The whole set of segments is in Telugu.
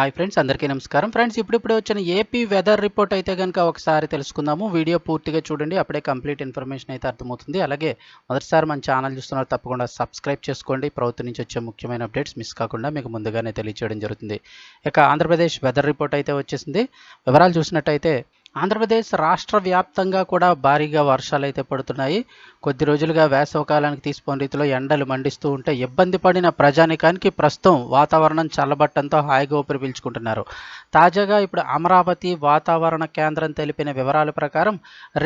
హాయ్ ఫ్రెండ్స్ అందరికీ నమస్కారం. ఫ్రెండ్స్ ఇప్పుడిప్పుడే వచ్చిన ఏపీ వెదర్ రిపోర్ట్ అయితే కనుక ఒకసారి తెలుసుకుందాము. వీడియో పూర్తిగా చూడండి అప్పుడే కంప్లీట్ ఇన్ఫర్మేషన్ అయితే అర్థమవుతుంది. అలాగే మొదటిసారి మన ఛానల్ చూస్తున్నారు తప్పకుండా సబ్స్క్రైబ్ చేసుకోండి. ప్రభుత్వం నుంచి వచ్చే ముఖ్యమైన అప్డేట్స్ మిస్ కాకుండా మీకు ముందుగానే తెలియజేయడం జరుగుతుంది. ఇక ఆంధ్రప్రదేశ్ వెదర్ రిపోర్ట్ అయితే వచ్చేసింది. వివరాలు చూసినట్టయితే ఆంధ్రప్రదేశ్ రాష్ట్ర వ్యాప్తంగా కూడా భారీగా వర్షాలు అయితే పడుతున్నాయి. కొద్ది రోజులుగా వేసవకాలానికి తీసిపోయిన రీతిలో ఎండలు మండిస్తూ ఉంటే ఇబ్బంది పడిన ప్రజానికానికి ప్రస్తుతం వాతావరణం చల్లబట్టంతో హాయిగా ఊపిరి పీల్చుకుంటున్నారు తాజాగా ఇప్పుడు అమరావతి వాతావరణ కేంద్రం తెలిపిన వివరాల ప్రకారం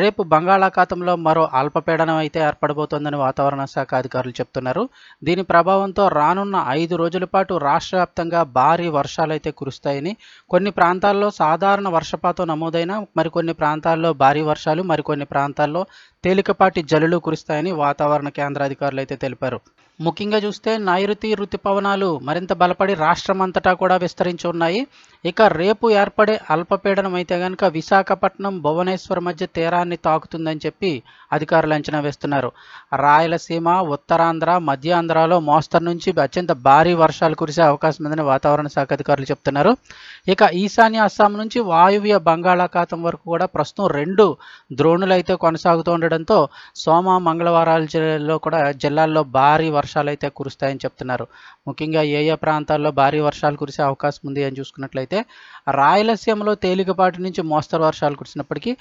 రేపు బంగాళాఖాతంలో మరో అల్పపీడనం అయితే ఏర్పడబోతోందని వాతావరణ శాఖ అధికారులు చెప్తున్నారు. దీని ప్రభావంతో రానున్న ఐదు రోజుల పాటు రాష్ట్ర వ్యాప్తంగా భారీ వర్షాలు అయితే కురుస్తాయని కొన్ని ప్రాంతాల్లో సాధారణ వర్షపాతం నమోదైన మరికొన్ని ప్రాంతాల్లో భారీ వర్షాలు మరికొన్ని ప్రాంతాల్లో తేలికపాటి జల్లులు కురుస్తాయని వాతావరణ కేంద్ర అధికారులు అయితే తెలిపారు. ముఖ్యంగా చూస్తే నైరుతి రుతుపవనాలు మరింత బలపడి రాష్ట్రమంతటా కూడా విస్తరించి ఉన్నాయి. ఇక రేపు ఏర్పడే అల్పపీడనం అయితే కనుక విశాఖపట్నం భువనేశ్వర్ మధ్య తీరాన్ని తాకుతుందని చెప్పి అధికారులు అంచనా వేస్తున్నారు. రాయలసీమ ఉత్తరాంధ్ర మధ్య ఆంధ్రలో మోస్తరు నుంచి అత్యంత భారీ వర్షాలు కురిసే అవకాశం ఉందని వాతావరణ శాఖ అధికారులు చెప్తున్నారు. ఇక ఈశాన్య అస్సాం నుంచి వాయువ్య బంగాళాఖాతం వరకు కూడా ప్రస్తుతం రెండు ద్రోణులు అయితే కొనసాగుతూ ఉండడంతో సోమ మంగళవారాల జిల్లాలో కూడా జిల్లాల్లో భారీ వర్షాలు అయితే కురుస్తాయని చెప్తున్నారు. ముఖ్యంగా ఏ ఏ ప్రాంతాల్లో భారీ వర్షాలు కురిసే అవకాశం ఉంది అని చూసుకున్నట్లయితే రాయలసీమలో తేలికపాటి నుంచి మోస్తరు వర్షాలు కురిసినప్పటికీ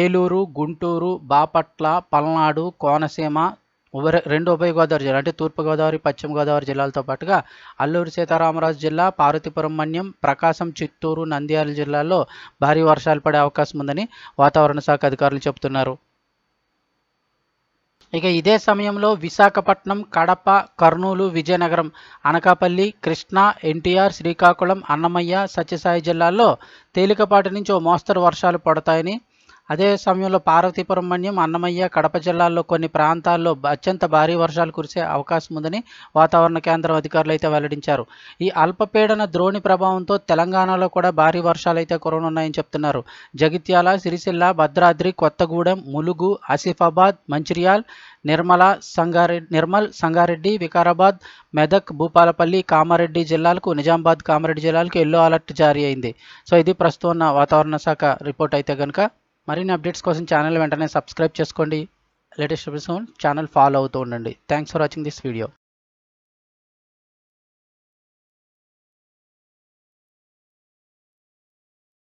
ఏలూరు గుంటూరు బాపట్ల పల్నాడు కోనసీమ ఉభయ రెండు ఉభయ గోదావరి జిల్లా అంటే తూర్పుగోదావరి పశ్చిమ గోదావరి జిల్లాలతో పాటుగా అల్లూరు సీతారామరాజు జిల్లా పార్వతీపురం మన్యం ప్రకాశం చిత్తూరు నంద్యాల జిల్లాల్లో భారీ వర్షాలు పడే అవకాశం ఉందని వాతావరణ శాఖ అధికారులు చెబుతున్నారు. ఇక ఇదే సమయంలో విశాఖపట్నం కడప కర్నూలు విజయనగరం అనకాపల్లి కృష్ణా ఎన్టీఆర్ శ్రీకాకుళం అన్నమయ్య సత్యసాయి జిల్లాల్లో తేలికపాటి నుంచి ఓ మోస్తరు వర్షాలు పడతాయని అదే సమయంలో పార్వతీపురం మన్యం అన్నమయ్య కడప జిల్లాల్లో కొన్ని ప్రాంతాల్లో అత్యంత భారీ వర్షాలు కురిసే అవకాశం ఉందని వాతావరణ కేంద్రం అధికారులు అయితే వెల్లడించారు. ఈ అల్పపీడన ద్రోణి ప్రభావంతో తెలంగాణలో కూడా భారీ వర్షాలు అయితే కురవనున్నాయని చెప్తున్నారు. జగిత్యాల సిరిసిల్ల భద్రాద్రి కొత్తగూడెం ములుగు ఆసిఫాబాద్ మంచిర్యాల్ నిర్మల సంగారెడ్డి నిర్మల్ సంగారెడ్డి వికారాబాద్ మెదక్ భూపాలపల్లి కామారెడ్డి జిల్లాలకు నిజామాబాద్ కామారెడ్డి జిల్లాలకు ఎల్లో అలర్ట్ జారీ అయింది. సో ఇది ప్రస్తుతం ఉన్న వాతావరణ శాఖ రిపోర్ట్ అయితే కనుక మరిన్ని అప్డేట్స్ కోసం ఛానల్ వెంటనే సబ్స్క్రైబ్ చేసుకోండి. లేటెస్ట్ ఎపిసోడ్ ఛానల్ ఫాలో అవుతూ ఉండండి. Thanks for watching this video